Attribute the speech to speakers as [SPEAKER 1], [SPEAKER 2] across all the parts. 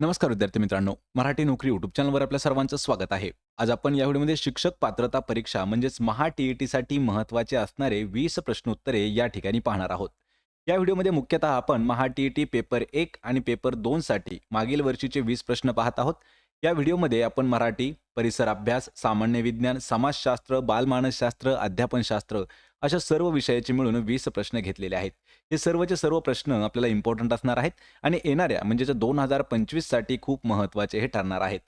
[SPEAKER 1] नमस्कार विद्यार्थी मित्रांनो मराठी नोकरी युट्यूब चॅनलवर आपल्या सर्वांचं स्वागत आहे. आज आपण या व्हिडिओमध्ये शिक्षक पात्रता परीक्षा म्हणजेच महा टी ई टीसाठी महत्त्वाचे असणारे वीस प्रश्नोत्तरे या ठिकाणी पाहणार आहोत. या व्हिडिओमध्ये मुख्यतः आपण Maha T E T paper एक आणि पेपर दोनसाठी मागील वर्षीचे वीस प्रश्न पाहत आहोत. या व्हिडिओमध्ये आपण मराठी परिसर अभ्यास सामान्य विज्ञान समाजशास्त्र बालमानसशास्त्र अध्यापनशास्त्र अशा सर्व विषयाचे मिळून वीस प्रश्न घेतलेले आहेत. हे सर्वचे सर्व प्रश्न आपल्याला इम्पॉर्टंट असणार आहेत आणि येणाऱ्या म्हणजेच दोन हजार पंचवीससाठी खूप महत्त्वाचे हे ठरणार आहेत.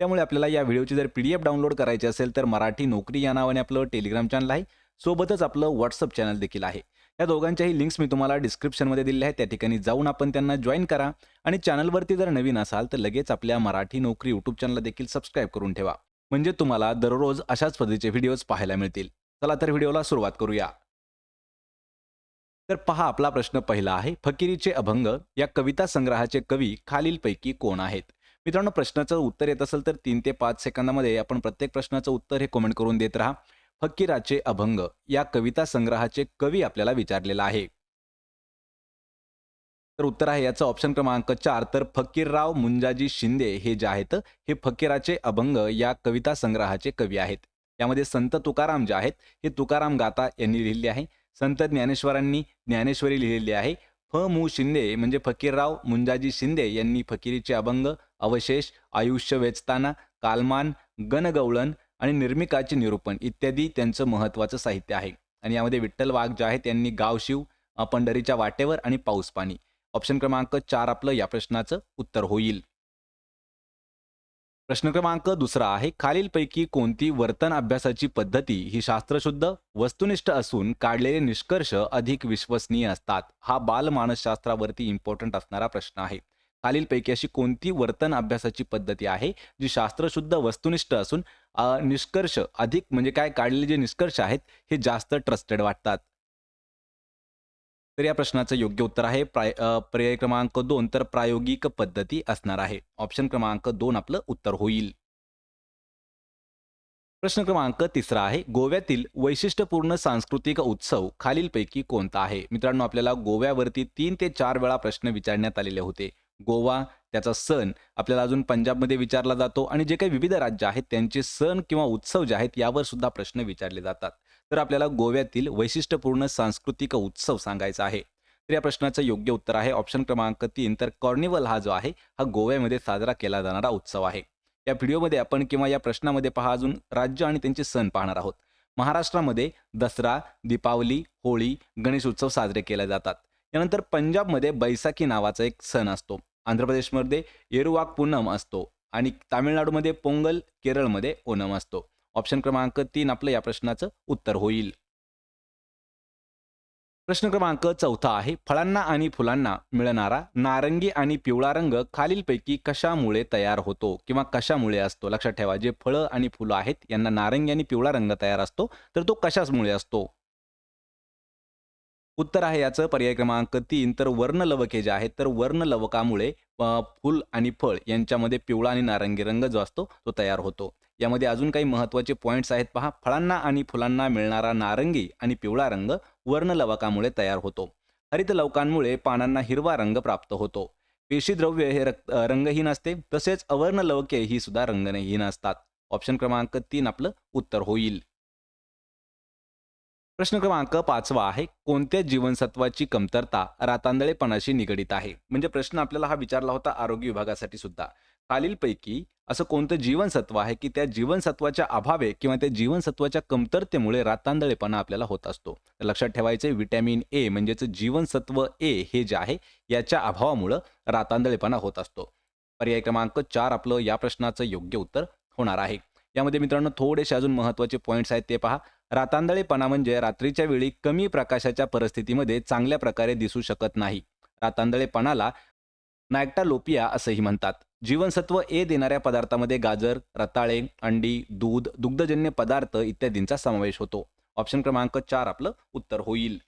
[SPEAKER 1] त्यामुळे आपल्याला या व्हिडिओची जर पी डी एफ डाउनलोड करायची असेल तर मराठी नोकरी या नावाने आपलं टेलिग्राम चॅनल आहे. सोबतच आपलं व्हॉट्सअप चॅनल देखील आहे. या दोघांच्याही लिंक्स मी तुम्हाला डिस्क्रिप्शनमध्ये दिल्या आहेत. त्या ठिकाणी जाऊन आपण त्यांना जॉईन करा आणि चॅनलवरती जर नवीन असाल तर लगेच आपल्या मराठी नोकरी यूट्यूब चॅनलला देखील सबस्क्राईब करून ठेवा. म्हणजे तुम्हाला दररोज अशाच पद्धतीचे व्हिडिओज पाहायला मिळतील. चला तर व्हिडिओला सुरुवात करूया. तर पहा आपला प्रश्न पहिला आहे फकिरीचे अभंग या कविता संग्रहाचे कवी खालीलपैकी कोण आहेत? मित्रांनो प्रश्नाचं उत्तर येत असेल तर तीन ते पाच सेकंदामध्ये आपण प्रत्येक प्रश्नाचं उत्तर हे कमेंट करून देत राहा. फकीराचे अभंग या कविता संग्रहाचे कवी आपल्याला विचारलेला आहे. तर उत्तर आहे याचं ऑप्शन क्रमांक चार तर फकीरराव मुंजाजी शिंदे हे जे आहेत हे फकीराचे अभंग या कविता संग्रहाचे कवी आहेत. यामध्ये संत तुकाराम जे आहेत हे तुकाराम गाथा यांनी लिहिलेले आहे. संत ज्ञानेश्वरांनी ज्ञानेश्वरी लिहिलेली आहे. फ. मु. शिंदे म्हणजे फकीरराव मुंजाजी शिंदे यांनी फकीरीचे अभंग अवशेष आयुष्य वेचताना कालमान गणगवळण आणि निर्मिकाचे निरूपण इत्यादी त्यांचं महत्त्वाचं साहित्य आहे. आणि यामध्ये विठ्ठल वाघ जे आहेत त्यांनी गावशिव पंढरीच्या वाटेवर आणि पाऊस पाणी. ऑप्शन क्रमांक चार आपलं या प्रश्नाचं उत्तर होईल. प्रश्न क्रमांक दुसरा आहे खालीलपैकी कोणती वर्तन अभ्यासाची पद्धती ही शास्त्रशुद्ध वस्तुनिष्ठ असून काढलेले निष्कर्ष अधिक विश्वसनीय असतात? हा बालमानसशास्त्रावरती इम्पॉर्टंट असणारा प्रश्न आहे. खालीलपैकी अशी कोणती वर्तन अभ्यासाची पद्धती आहे जी शास्त्रशुद्ध वस्तुनिष्ठ असून निष्कर्ष अधिक म्हणजे काय? काढलेले जे निष्कर्ष आहेत हे जास्त ट्रस्टेड वाटतात. तर या प्रश्नाचं योग्य उत्तर आहे. प्राय पर्याय क्रमांक दोन तर प्रायोगिक पद्धती असणार आहे. ऑप्शन क्रमांक दोन आपलं उत्तर होईल. प्रश्न क्रमांक तिसरा आहे. गोव्यातील वैशिष्ट्यपूर्ण सांस्कृतिक उत्सव खालीलपैकी कोणता आहे? मित्रांनो आपल्याला गोव्यावरती तीन ते चार वेळा प्रश्न विचारण्यात आलेले होते. गोवा त्याचा सण आपल्याला अजून पंजाबमध्ये विचारला जातो आणि जे काही विविध राज्य आहेत त्यांचे सण किंवा उत्सव जे आहेत यावर सुद्धा प्रश्न विचारले जातात. तर आपल्याला गोव्यातील वैशिष्ट्यपूर्ण सांस्कृतिक उत्सव सांगायचा आहे. तर या प्रश्नाचं योग्य उत्तर आहे. ऑप्शन क्रमांक तीन तर कॉर्निवल हा जो आहे हा गोव्यामध्ये साजरा केला जाणारा उत्सव आहे. या व्हिडिओमध्ये आपण किंवा या प्रश्नामध्ये पहा अजून राज्य आणि त्यांचे सण पाहणार आहोत. महाराष्ट्रामध्ये दसरा दीपावली होळी गणेश उत्सव साजरे केले जातात. यानंतर पंजाबमध्ये बैसाखी नावाचा एक सण असतो. आंध्र प्रदेशमध्ये येरुवाक पूनम असतो आणि तामिळनाडूमध्ये पोंगल केरळमध्ये ओणम असतो. ऑप्शन क्रमांक तीन आपलं या प्रश्नाचं उत्तर होईल. प्रश्न क्रमांक चौथा आहे फळांना आणि फुलांना मिळणारा नारंगी आणि पिवळा रंग खालीलपैकी कशामुळे तयार होतो किंवा कशामुळे असतो? लक्षात ठेवा जे फळं आणि फुलं आहेत यांना नारंगी आणि पिवळा रंग तयार असतो तर तो कशामुळे असतो? उत्तर आहे याचं पर्याय क्रमांक तीन तर वर्णलवके जे आहेत तर वर्णलवकामुळे फुल आणि फळ यांच्यामध्ये पिवळा आणि नारंगी रंग जो असतो तो तयार होतो. यामध्ये अजून काही महत्त्वाचे पॉईंट्स आहेत. पहा फळांना आणि फुलांना मिळणारा नारंगी आणि पिवळा रंग वर्णलवकामुळे तयार होतो. हरित लवकांमुळे पानांना हिरवा रंग प्राप्त होतो. पेशीद्रव्य हे रक्त रंगहीन असते. तसेच अवर्ण लवके ही सुद्धा रंगहीन असतात. ऑप्शन क्रमांक तीन आपलं उत्तर होईल. प्रश्न क्रमांक पाचवा आहे. कोणत्या जीवनसत्वाची कमतरता रातांदळेपणाशी निगडीत आहे? म्हणजे प्रश्न आपल्याला हा विचारला होता आरोग्य विभागासाठी सुद्धा. खालीलपैकी असं कोणतं जीवनसत्व आहे की त्या जीवनसत्वाच्या अभावे किंवा त्या जीवनसत्वाच्या कमतरतेमुळे रातांदळेपणा आपल्याला होत असतो? लक्षात ठेवायचे विटॅमिन ए म्हणजेच जीवनसत्व ए हे जे आहे याच्या अभावामुळं रातांदळेपणा होत असतो. पर्याय क्रमांक चार आपलं या प्रश्नाचं योग्य उत्तर होणार आहे. यामध्ये मित्रांनो थोडेसे अजून महत्त्वाचे पॉईंट्स आहेत ते पहा. रातांदळेपणा म्हणजे रात्रीच्या वेळी कमी प्रकाशाच्या परिस्थितीमध्ये चांगल्या प्रकारे दिसू शकत नाही. रातांदळेपणाला नायक्टालोपिया असंही म्हणतात. जीवनसत्व ए देणाऱ्या पदार्थामध्ये गाजर रताळे अंडी दूध दुग्धजन्य पदार्थ इत्यादींचा समावेश होतो. ऑप्शन क्रमांक चार आपलं उत्तर होईल.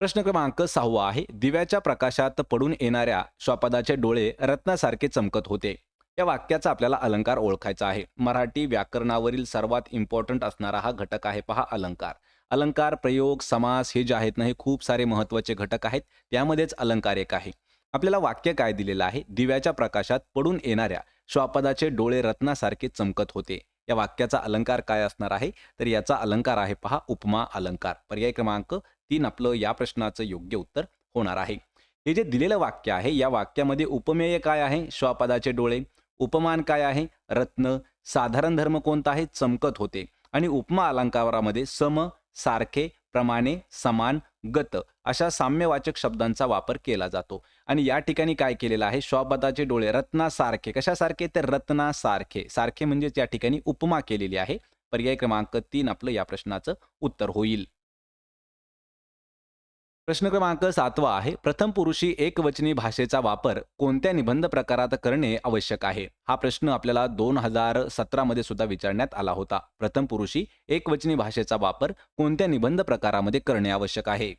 [SPEAKER 1] प्रश्न क्रमांक सहावा आहे. दिव्याच्या प्रकाशात पडून येणाऱ्या स्वपदाचे डोळे रत्नासारखे चमकत होते. या वाक्याचा आपल्याला अलंकार ओळखायचा आहे. मराठी व्याकरणावरील सर्वात इम्पॉर्टंट असणारा हा घटक आहे पहा अलंकार. अलंकार प्रयोग समास हे जे आहेत ना हे खूप सारे महत्त्वाचे घटक आहेत. त्यामध्येच अलंकार एक आहे. आपल्याला वाक्य काय दिलेलं आहे? दिव्याच्या प्रकाशात पडून येणाऱ्या श्वापदाचे डोळे रत्नासारखे चमकत होते. या वाक्याचा अलंकार काय असणार आहे? तर याचा अलंकार आहे पहा उपमा अलंकार. पर्याय क्रमांक तीन आपलं या प्रश्नाचं योग्य उत्तर होणार आहे. हे जे दिलेलं वाक्य आहे या वाक्यामध्ये उपमेय काय आहे? श्वापदाचे डोळे. उपमान काय आहे? रत्न. साधारण धर्म कोणता आहे? चमकत होते. आणि उपमा अलंकारामध्ये सम सारखे प्रमाणे समान गत अशा साम्यवाचक शब्दांचा वापर केला जातो. आणि या ठिकाणी काय केलेलं आहे? श्वापदाचे डोळे रत्नासारखे. कशासारखे? तर रत्नासारखे. सारखे म्हणजेच या ठिकाणी उपमा केलेली आहे. पर्याय क्रमांक तीन आपलं या प्रश्नाचं उत्तर होईल. प्रश्न क्रमांक सातवा आहे. प्रथम पुरुषी एकवचनी भाषेचा वापर कोणत्या निबंध प्रकारात करणे आवश्यक आहे? हा प्रश्न आपल्याला दोन हजार सतरामध्ये सुद्धा विचारण्यात आला होता. प्रथम पुरुषी एकवचनी भाषेचा वापर कोणत्या निबंध प्रकारामध्ये करणे आवश्यक आहे?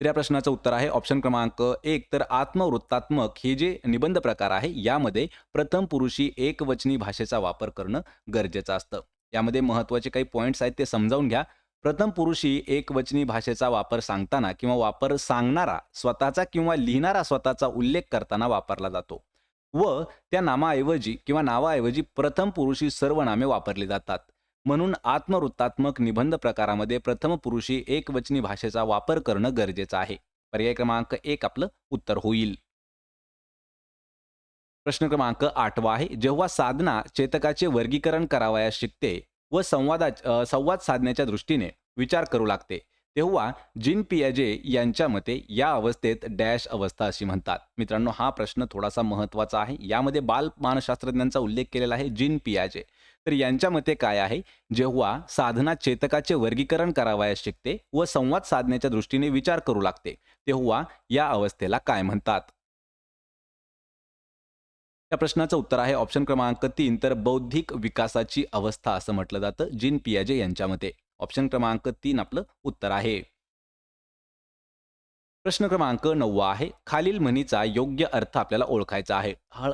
[SPEAKER 1] या प्रश्नाचं उत्तर आहे. ऑप्शन क्रमांक एक. तर आत्मवृत्तात्मक हे जे निबंध प्रकार आहे यामध्ये प्रथम पुरुषी एकवचनी भाषेचा वापर करणं गरजेचं असतं. यामध्ये महत्त्वाचे काही पॉईंट्स आहेत ते समजावून घ्या. प्रथम पुरुषी एकवचनी भाषेचा वापर सांगताना किंवा वापर सांगणारा स्वतःचा किंवा लिहिणारा स्वतःचा उल्लेख करताना वापरला जातो व त्या नामाऐवजी किंवा नावाऐवजी प्रथम पुरुषी सर्व नामे वापरली जातात. म्हणून आत्मवृत्तात्मक निबंध प्रकारामध्ये प्रथम पुरुषी एकवचनी भाषेचा वापर करणं गरजेचं आहे. पर्याय क्रमांक एक आपलं उत्तर होईल. प्रश्न क्रमांक आठवा आहे. जेव्हा साधना चेतकाचे वर्गीकरण करावयास शिकते व संवादा संवाद साधण्याच्या दृष्टीने विचार करू लागते. तेव्हा जिन पियाजे यांच्या मते या अवस्थेत डॅश अवस्था अशी म्हणतात. मित्रांनो हा प्रश्न थोडासा महत्त्वाचा आहे. यामध्ये बाल मानसशास्त्रज्ञांचा उल्लेख केलेला आहे जिन पियाजे. तर यांच्या मते काय आहे? जेव्हा साधना चेतकाचे वर्गीकरण करावयास शिकते व संवाद साधण्याच्या दृष्टीने विचार करू लागते तेव्हा या अवस्थेला काय म्हणतात? या प्रश्नाचं उत्तर आहे ऑप्शन क्रमांक तीन तर बौद्धिक विकासाची अवस्था असं म्हटलं जातं जिन पियाजे यांच्या मते. ऑप्शन क्रमांक तीन आपलं उत्तर आहे. प्रश्न क्रमांक नववा आहे. खालील म्हणीचा योग्य अर्थ आपल्याला ओळखायचा आहे. हळ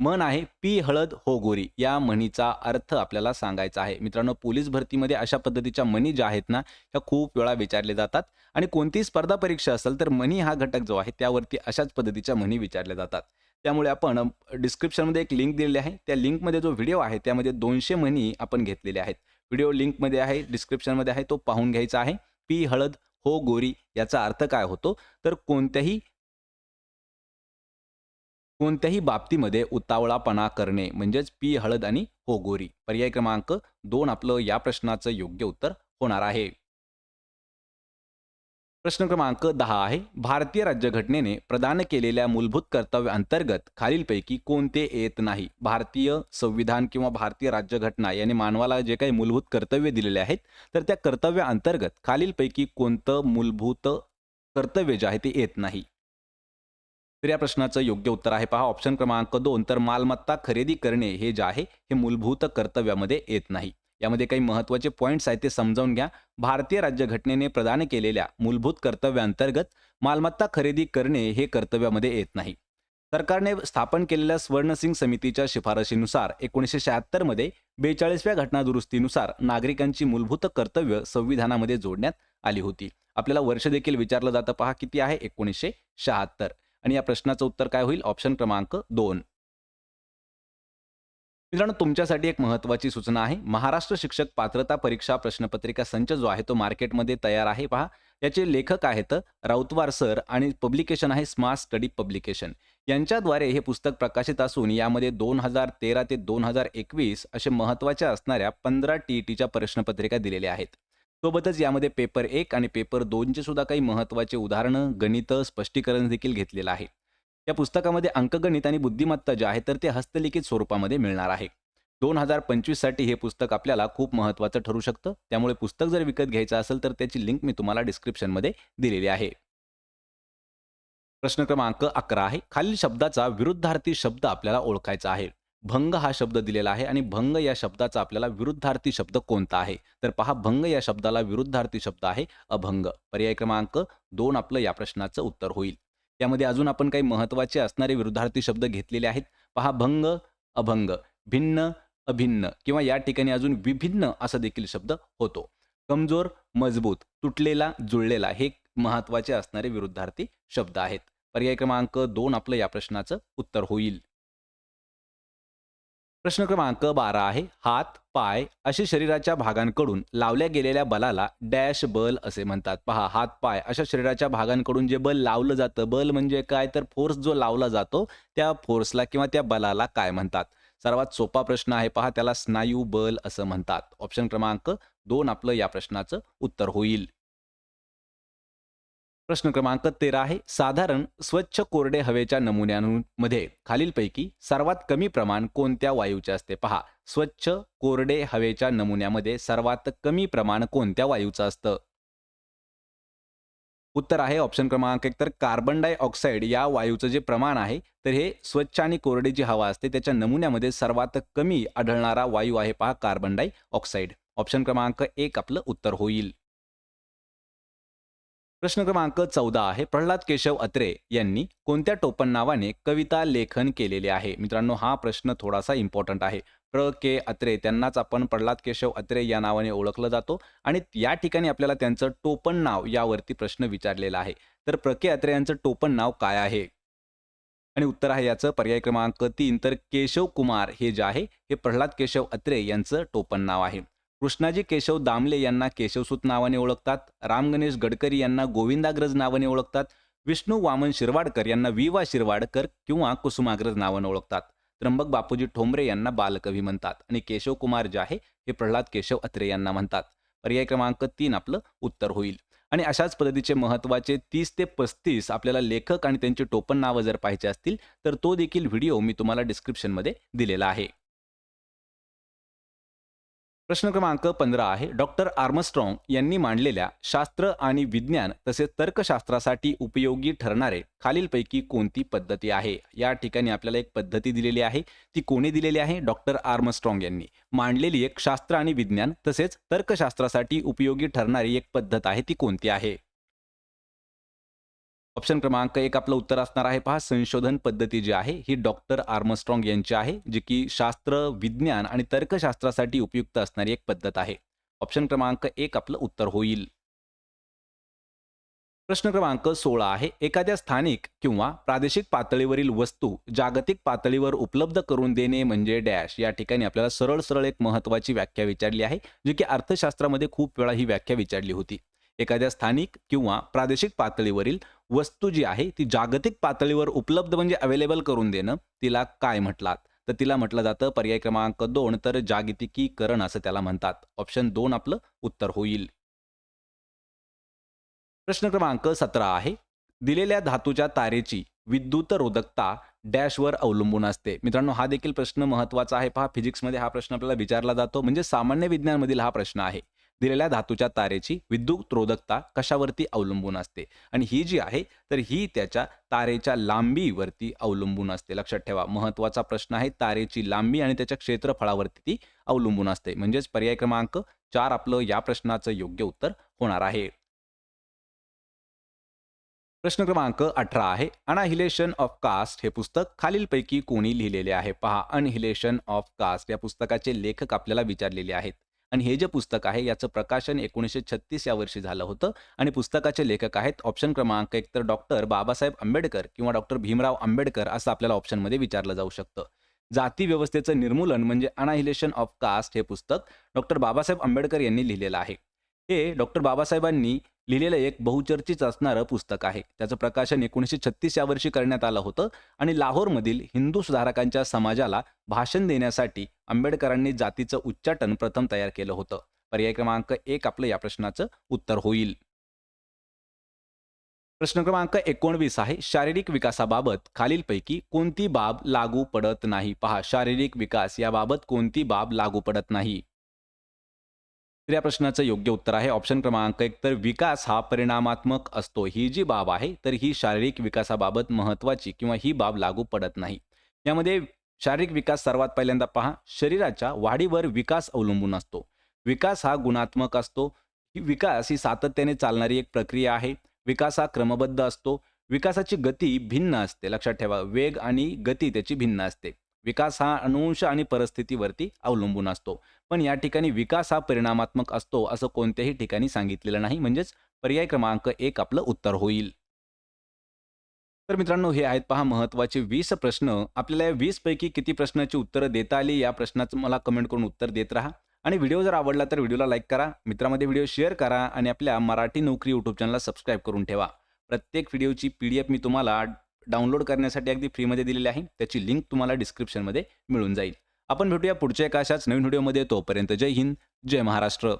[SPEAKER 1] मन आहे पी हळद हो गोरी. या म्हणीचा अर्थ आपल्याला सांगायचा आहे. मित्रांनो पोलीस भरतीमध्ये अशा पद्धतीच्या म्हणी ज्या आहेत ना त्या खूप वेळा विचारले जातात. आणि कोणतीही स्पर्धा परीक्षा असेल तर म्हणी हा घटक जो आहे त्यावरती अशाच पद्धतीच्या म्हणी विचारल्या जातात. त्यामुळे आपण डिस्क्रिप्शनमध्ये एक लिंक दिलेली आहे. त्या लिंकमध्ये जो व्हिडिओ आहे त्यामध्ये दोनशे म्हणी आपण घेतलेले आहेत. व्हिडिओ लिंकमध्ये आहे डिस्क्रिप्शनमध्ये आहे तो पाहून घ्यायचा आहे. पी हळद हो गोरी याचा अर्थ काय होतो? तर कोणत्याही कोणत्याही बाबतीमध्ये उतावळापणा करणे म्हणजेच पी हळद आणि हो गोरी. पर्याय क्रमांक दोन आपलं या प्रश्नाचं योग्य उत्तर होणार आहे. प्रश्न क्रमांक दहा आहे. भारतीय राज्यघटनेने प्रदान केलेल्या मूलभूत कर्तव्य अंतर्गत खालीलपैकी कोणते येत नाही? भारतीय संविधान किंवा भारतीय राज्यघटना याने मानवाला जे काही मूलभूत कर्तव्य दिलेले आहेत तर त्या कर्तव्या अंतर्गत खालीलपैकी कोणतं मूलभूत कर्तव्य जे आहे ते येत नाही? तर या प्रश्नाचं योग्य उत्तर आहे. पहा ऑप्शन क्रमांक दोन. तर मालमत्ता खरेदी करणे हे जे आहे हे मूलभूत कर्तव्यामध्ये येत नाही. यामध्ये काही महत्त्वाचे पॉईंट्स आहेत ते समजावून घ्या. भारतीय राज्यघटनेने प्रदान केलेल्या मूलभूत कर्तव्यांतर्गत मालमत्ता खरेदी करणे हे कर्तव्यामध्ये येत नाही. सरकारने स्थापन केलेल्या स्वर्णसिंग समितीच्या शिफारशीनुसार एकोणीसशे शहात्तरमध्ये बेचाळीसव्या घटनादुरुस्तीनुसार नागरिकांची मूलभूत कर्तव्य संविधानामध्ये जोडण्यात आली होती. आपल्याला वर्ष देखील विचारलं जातं पहा किती आहे एकोणीसशे शहात्तर? आणि या प्रश्नाचं उत्तर काय होईल? ऑप्शन क्रमांक दोन. मित्रांनो तुमच्यासाठी एक महत्वाची सूचना आहे. महाराष्ट्र शिक्षक पात्रता परीक्षा प्रश्नपत्रिका संच जो आहे तो मार्केटमध्ये तयार आहे. पहा याचे लेखक आहेत राऊतवार सर आणि पब्लिकेशन आहे स्मार्ट स्टडी पब्लिकेशन. यांच्याद्वारे हे पुस्तक प्रकाशित असून यामध्ये दोन हजार तेरा ते दोन हजार एकवीस असे महत्त्वाच्या असणाऱ्या पंधरा टी ई टीच्या प्रश्नपत्रिका दिलेल्या आहेत. सोबतच यामध्ये पेपर एक आणि पेपर दोनचे सुद्धा काही महत्त्वाचे उदाहरणं गणित स्पष्टीकरण देखील घेतलेलं आहे. या पुस्तकामध्ये अंकगणित आणि बुद्धिमत्ता जे आहे तर ते हस्तलिखित स्वरूपामध्ये मिळणार आहे. दोन हजार पंचवीससाठी हे पुस्तक आपल्याला खूप महत्त्वाचं ठरू शकतं. त्यामुळे पुस्तक जर विकत घ्यायचं असेल तर त्याची लिंक मी तुम्हाला डिस्क्रिप्शनमध्ये दिलेली आहे. प्रश्न क्रमांक अकरा आहे. खालील शब्दाचा विरुद्धार्थी शब्द आपल्याला ओळखायचा आहे. भंग हा शब्द दिलेला आहे आणि भंग या शब्दाचा आपल्याला विरुद्धार्थी शब्द कोणता आहे? तर पहा भंग या शब्दाला विरुद्धार्थी शब्द आहे अभंग. पर्याय क्रमांक दोन आपलं या प्रश्नाचं उत्तर होईल. त्यामध्ये अजून आपण काही महत्त्वाचे असणारे विरुद्धार्थी शब्द घेतलेले आहेत. पहा भंग अभंग भिन्न अभिन्न किंवा या ठिकाणी अजून विभिन्न असा देखील शब्द होतो. कमजोर मजबूत तुटलेला जुळलेला हे महत्त्वाचे असणारे विरुद्धार्थी शब्द आहेत. पर्याय क्रमांक दोन आपलं या प्रश्नाचं उत्तर होईल. प्रश्न क्रमांक बारा आहे. हात पाय असे शरीराच्या भागांकडून लावल्या गेलेल्या बलाला डॅश बल असे म्हणतात. पहा हात पाय अशा शरीराच्या भागांकडून जे बल लावलं जातं बल म्हणजे काय? तर फोर्स जो लावला जातो त्या फोर्सला किंवा त्या बलाला काय म्हणतात? सर्वात सोपा प्रश्न आहे पहा त्याला स्नायू बल असं म्हणतात. ऑप्शन क्रमांक दोन आपलं या प्रश्नाचं उत्तर होईल. प्रश्न क्रमांक तेरा आहे. साधारण स्वच्छ कोरडे हवेच्या नमुन्यांमध्ये खालीलपैकी सर्वात कमी प्रमाण कोणत्या वायूचे असते? पहा स्वच्छ कोरडे हवेच्या नमुन्यामध्ये सर्वात कमी प्रमाण कोणत्या वायूचं असतं? उत्तर आहे ऑप्शन क्रमांक एक. तर कार्बन डायऑक्साईड या वायूचं जे प्रमाण आहे तर हे स्वच्छ आणि कोरडी जी हवा असते त्याच्या नमुन्यामध्ये सर्वात कमी आढळणारा वायू आहे पहा कार्बन डायऑक्साईड ऑप्शन क्रमांक एक आपलं उत्तर होईल. प्रश्न क्रमांक चौदा आहे. प्रल्हाद केशव अत्रे यांनी कोणत्या टोपण नावाने कविता लेखन केलेले आहे? मित्रांनो हा प्रश्न थोडासा इम्पॉर्टंट आहे. प्र. के. अत्रे त्यांनाच आपण प्रल्हाद केशव अत्रे या नावाने ओळखलं जातो आणि या ठिकाणी आपल्याला त्यांचं टोपण नाव यावरती प्रश्न विचारलेला आहे. तर प्र. के. अत्रे यांचं टोपण नाव काय आहे? आणि उत्तर आहे याचं. पर्याय क्रमांक तीन. तर केशव कुमार हे जे आहे हे प्रल्हाद केशव अत्रे यांचं टोपण नाव आहे. कृष्णाजी केशव दामले यांना केशवसूत नावाने ओळखतात राम गणेश गडकरी यांना गोविंदाग्रज नावाने ओळखतात विष्णू वामन शिरवाडकर यांना वि वा शिरवाडकर किंवा कुसुमाग्रज नावाने ओळखतात. त्र्यंबक बापूजी ठोंबरे यांना बालकवी म्हणतात आणि केशव कुमार जे आहे हे प्रल्हाद केशव अत्रे यांना म्हणतात. पर्याय क्रमांक तीन आपलं उत्तर होईल. आणि अशाच पद्धतीचे महत्त्वाचे तीस ते पस्तीस आपल्याला लेखक आणि त्यांची टोपण नावं जर पाहिजे असतील तर तो देखील व्हिडिओ मी तुम्हाला डिस्क्रिप्शनमध्ये दिलेला आहे. प्रश्न क्रमांक पंधरा आहे. डॉक्टर आर्मस्ट्रॉंग यांनी मांडलेल्या शास्त्र आणि विज्ञान तसेच तर्कशास्त्रासाठी उपयोगी ठरणारे खालीलपैकी कोणती पद्धती आहे? या ठिकाणी आपल्याला एक पद्धती दिलेली आहे. ती कोणी दिलेली आहे? डॉक्टर आर्मस्ट्रॉंग यांनी. मांडलेली एक शास्त्र आणि विज्ञान तसेच तर्कशास्त्रासाठी उपयोगी ठरणारी एक पद्धत आहे. ती कोणती आहे? ऑप्शन क्रमांक एक आपलं उत्तर असणार आहे पहा. संशोधन पद्धती जी आहे ही डॉक्टर आर्मस्ट्रॉंग यांची आहे जी की शास्त्र विज्ञान आणि तर्कशास्त्रासाठी उपयुक्त असणारी एक पद्धत आहे. ऑप्शन क्रमांक एक आपलं उत्तर होईल. प्रश्न क्रमांक सोळा आहे. एखाद्या स्थानिक किंवा प्रादेशिक पातळीवरील वस्तू जागतिक पातळीवर उपलब्ध करून देणे म्हणजे डॅश. या ठिकाणी आपल्याला सरळ सरळ एक महत्वाची व्याख्या विचारली आहे जी की अर्थशास्त्रामध्ये खूप वेळा ही व्याख्या विचारली होती. एखाद्या स्थानिक किंवा प्रादेशिक पातळीवरील वस्तू जी आहे ती जागतिक पातळीवर उपलब्ध म्हणजे अवेलेबल करून देणं तिला काय म्हटलात? तर तिला म्हटलं जातं पर्याय क्रमांक दोन तर जागतिकीकरण असं त्याला म्हणतात. ऑप्शन दोन आपलं उत्तर होईल. प्रश्न क्रमांक सतरा आहे. दिलेल्या धातूच्या तारेची विद्युत रोधकता डॅशवर अवलंबून असते. मित्रांनो हा देखील प्रश्न महत्त्वाचा आहे. पहा फिजिक्समध्ये हा प्रश्न आपल्याला विचारला जातो. म्हणजे सामान्य विज्ञानमधील हा प्रश्न आहे. दिलेल्या धातूच्या तारेची विद्युतरोधकता कशावरती अवलंबून असते? आणि ही जी आहे तर ही त्याच्या तारेच्या लांबीवरती अवलंबून असते. लक्षात ठेवा महत्त्वाचा प्रश्न आहे तारेची लांबी आणि त्याच्या क्षेत्रफळावरती ती अवलंबून असते. म्हणजेच पर्याय क्रमांक चार आपलं या प्रश्नाचं योग्य उत्तर होणार आहे. प्रश्न क्रमांक अठरा आहे. अनहिलेशन ऑफ कास्ट हे पुस्तक खालीलपैकी कोणी लिहिलेले आहे? पहा अनहिलेशन ऑफ कास्ट या पुस्तकाचे लेखक आपल्याला विचारलेले आहेत. आणि हे जे पुस्तक आहे याचं प्रकाशन एकोणीसशे छत्तीस या वर्षी झालं होतं. आणि पुस्तकाचे लेखक आहेत ऑप्शन क्रमांक एक तर डॉक्टर बाबासाहेब आंबेडकर किंवा डॉक्टर भीमराव आंबेडकर असं आपल्याला ऑप्शनमध्ये विचारलं जाऊ शकतं. जाती व्यवस्थेचं निर्मूलन म्हणजे अनाहिलेशन ऑफ कास्ट हे पुस्तक डॉक्टर बाबासाहेब आंबेडकर यांनी लिहिलेलं आहे. हे डॉक्टर बाबासाहेबांनी लिहिलेलं एक बहुचर्चित असणारं पुस्तक आहे. त्याचं प्रकाशन एकोणीसशे छत्तीस या वर्षी करण्यात आलं होतं आणि लाहोरमधील हिंदू सुधारकांच्या समाजाला भाषण देण्यासाठी आंबेडकरांनी जातीचं उच्चाटन प्रथम तयार केलं होतं. पर्याय क्रमांक एक आपलं या प्रश्नाचं उत्तर होईल. प्रश्न क्रमांक एकोणवीस आहे. शारीरिक विकासाबाबत खालीलपैकी कोणती बाब लागू पडत नाही? पहा शारीरिक विकास याबाबत कोणती बाब लागू पडत नाही? तर या प्रश्नाचं योग्य उत्तर आहे. ऑप्शन क्रमांक एक तर विकास हा परिणामात्मक असतो. ही जी बाब आहे तर ही शारीरिक विकासाबाबत महत्वाची किंवा ही बाब लागू पडत नाही. यामध्ये शारीरिक विकास सर्वात पहिल्यांदा पहा. शरीराच्या वाढीवर विकास अवलंबून असतो. विकास हा गुणात्मक असतो. ही विकास ही सातत्याने चालणारी एक प्रक्रिया आहे. विकास हा क्रमबद्ध असतो. विकासाची गती भिन्न असते. लक्षात ठेवा. वेग आणि गती त्याची भिन्न असते. विकास हा अनुवंश आणि परिस्थितीवरती अवलंबून असतो. पण या ठिकाणी विकास हा परिणामात्मक असतो असं कोणत्याही ठिकाणी सांगितलेलं नाही. म्हणजेच पर्याय क्रमांक एक आपलं उत्तर होईल. तर मित्रांनो हे आहेत पहा महत्त्वाचे वीस प्रश्न. आपल्याला या वीस पैकी किती प्रश्नाची उत्तरं देता आली या प्रश्नाचं मला कमेंट करून उत्तर देत राहा. आणि व्हिडिओ जर आवडला तर व्हिडिओला लाईक करा मित्रामध्ये व्हिडिओ शेअर करा आणि आपल्या मराठी नोकरी यूट्यूब चॅनलला सबस्क्राईब करून ठेवा. प्रत्येक व्हिडिओची पी डी एफ मी तुम्हाला डाउनलोड करण्यासाठी अगदी फ्रीमध्ये दिलेली आहे. त्याची लिंक तुम्हाला डिस्क्रिप्शनमध्ये मिळून जाईल. आपण भेटूया पुढच्या एका अशाच नवीन व्हिडिओमध्ये. तोपर्यंत जय हिंद जय महाराष्ट्र.